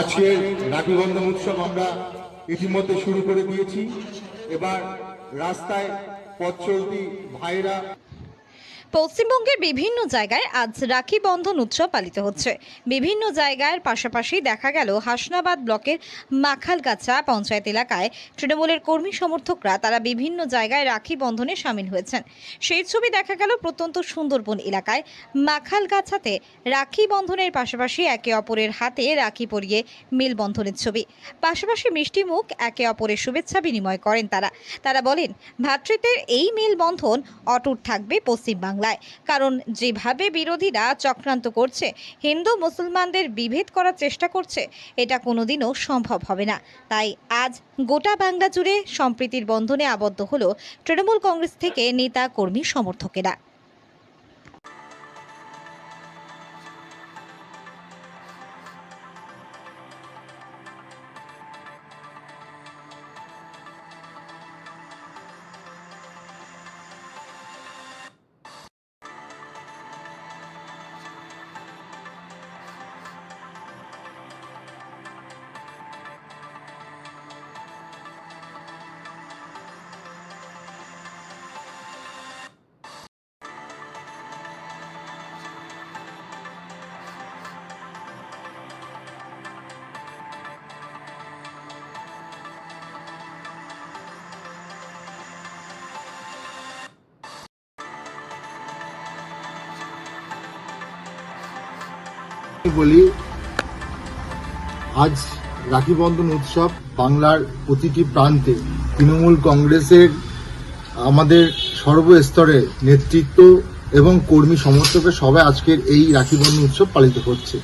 আজকের রাখি বন্ধন উৎসব আমরা ইতিমধ্যে শুরু করে দিয়েছি। এবার রাস্তায় পথ চলতি ভাইরা পশ্চিমবঙ্গের বিভিন্ন জায়গায় আজ রাখি বন্ধন উৎসব পালিত হচ্ছে। বিভিন্ন জায়গার পাশাপাশি দেখা গেল হাসনাবাদ ব্লকের মাখালগাছা পঞ্চায়েত এলাকায় তৃণমূলের কর্মী সমর্থকরা তারা বিভিন্ন জায়গায় রাখি বন্ধনে সামিল হয়েছেন। সেই ছবি দেখা গেল প্রত্যন্ত সুন্দরবন এলাকায়। মাখালগাছাতে রাখি বন্ধনের পাশাপাশি একে অপরের হাতে রাখি পরিয়ে মেলবন্ধনের ছবি। পাশাপাশি মিষ্টি মুখ একে অপরের শুভেচ্ছা বিনিময় করেন তারা। তারা বলেন ভ্রাতৃত্বের এই মেলবন্ধন অটুট থাকবে পশ্চিমবাংলায় কারণ যেভাবে বিরোধীরা চক্রান্ত করছে, হিন্দু মুসলমানদের বিভেদ করার চেষ্টা করছে, এটা কোনোদিনও সম্ভব হবে না। তাই আজ গোটা বাংলা জুড়ে সম্প্রীতির বন্ধনে আবদ্ধ হল তৃণমূল কংগ্রেস থেকে নেতা কর্মী সমর্থকেরা। বলি, আজ রাখি বন্ধন উৎসব বাংলার প্রতিটি প্রান্তে তৃণমূল কংগ্রেসের আমাদের সর্বস্তরে নেতৃত্ব এবং কর্মী সমর্থকের সবাই আজকের এই রাখি বন্ধন উৎসব পালিত হচ্ছে।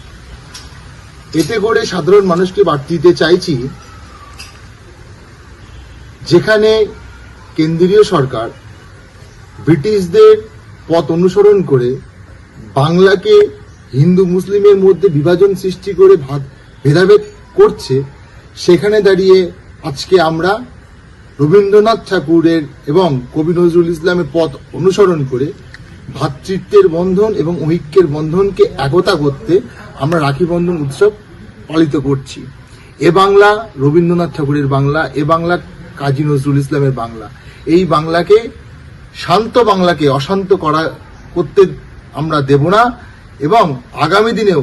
এতে করে সাধারণ মানুষকে বার্তা দিতে চাইছি, যেখানে কেন্দ্রীয় সরকার ব্রিটিশদের পথ অনুসরণ করে বাংলাকে হিন্দু মুসলিমের মধ্যে বিভাজন সৃষ্টি করে ভেদাভেদ করছে, সেখানে দাঁড়িয়ে আজকে আমরা রবীন্দ্রনাথ ঠাকুরের এবং কবি নজরুল ইসলামের পথ অনুসরণ করে ভ্রাতৃত্বের বন্ধন এবং ঐক্যের বন্ধনকে একতা করতে আমরা রাখি বন্ধন উৎসব পালিত করছি। এ বাংলা রবীন্দ্রনাথ ঠাকুরের বাংলা, এ বাংলা কাজী নজরুল ইসলামের বাংলা। এই বাংলাকে, শান্ত বাংলাকে অশান্ত করা করতে আমরা দেব না। এবং আগামী দিনেও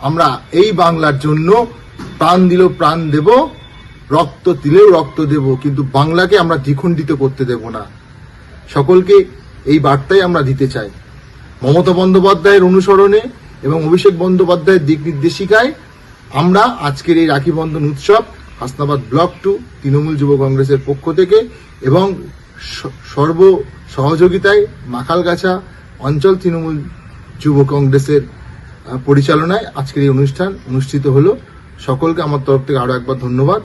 আমরা এই বাংলার জন্য প্রাণ দিলেও প্রাণ দেব, রক্ত দিলেও রক্ত দেব, কিন্তু বাংলাকে আমরা দ্বিখণ্ডিত করতে দেব না। সকলকে এই বার্তাই আমরা দিতে চাই। মমতা বন্দ্যোপাধ্যায়ের অনুসরণে এবং অভিষেক বন্দ্যোপাধ্যায়ের দিক নির্দেশিকায় আমরা আজকের এই রাখি বন্ধন উৎসব, হাসনাবাদ ব্লক টু, তৃণমূল যুব কংগ্রেসের পক্ষ থেকে এবং সর্ব সহযোগিতায় মাখালগাছা অঞ্চল তৃণমূল যুব কংগ্রেসের পরিচালনায় আজকের এই অনুষ্ঠান অনুষ্ঠিত হলো। সকলকে আমার তরফ থেকে আরও একবার ধন্যবাদ।